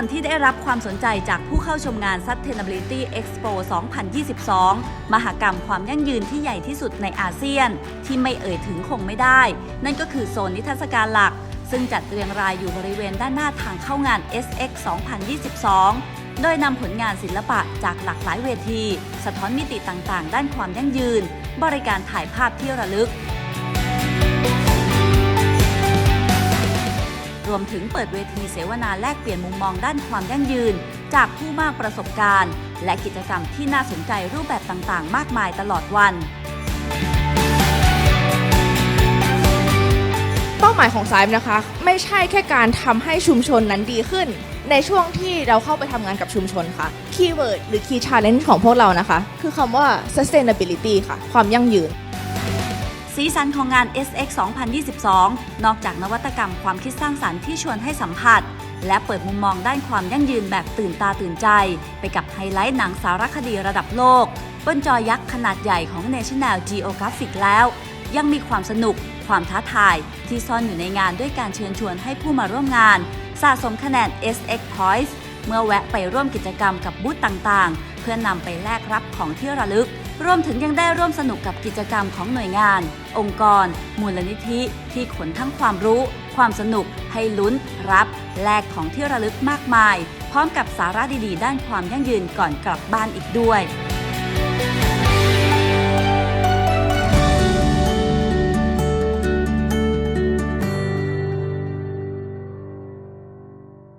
นที่ได้รับความสนใจจากผู้เข้าชมงาน Sustainability Expo 2022 มหกรรมความยั่งยืนที่ใหญ่ที่สุดในอาเซียน ที่ไม่เอ่ยถึงคงไม่ได้ นั่นก็คือโซนนิทรรศการหลัก ซึ่งจัดเรียงรายอยู่บริเวณด้านหน้าทางเข้างาน SX 2022โดยนำผลงานศิลปะจากหลากหลายเวที สะท้อนมิติต่างๆ ด้านความยั่งยืน บริการถ่ายภาพที่ระลึก วมถึงเปิดเวทีเสวนาแลกเปลี่ยนมุมมองด้านความยั่งยืน จากผู้มากประสบการณ์ และกิจกรรมที่น่าสนใจรูปแบบต่างๆ มากมายตลอดวัน เป้าหมายของสายนะคะ ไม่ใช่แค่การทำให้ชุมชนนั้นดีขึ้น ในช่วงที่เราเข้าไปทำงานกับชุมชนค่ะคีย์เวิร์ดหรือ key challenge ของพวกเรานะคะ คือคำว่า sustainability ค่ะ ความยั่งยืน สีสันของงาน SX 2022 นอกจากนวัตกรรมความคิดสร้างสรรค์ที่ชวนให้สัมผัส และเปิดมุมมองด้านความยั่งยืนแบบตื่นตาตื่นใจ ไปกับไฮไลท์หนังสารคดีระดับโลก บนจอยักษ์ขนาดใหญ่ของ National Geographic แล้ว ยังมีความสนุก ความท้าทาย ที่ซ่อนอยู่ในงานด้วยการเชิญชวนให้ผู้มาร่วมงาน สะสมคะแนน SX Points เมื่อแวะไปร่วมกิจกรรมกับบูธต่างๆ เพื่อนำไปแลกรับของที่ระลึก รวมถึงยังได้ร่วมสนุกกับกิจกรรมของหน่วยงาน องค์กร มูลนิธิที่ขนทั้งความรู้ ความสนุก ให้ลุ้น รับแลกของที่ระลึกมากมาย พร้อมกับสาระดีๆ ด้านความยั่งยืนก่อนกลับบ้านอีกด้วย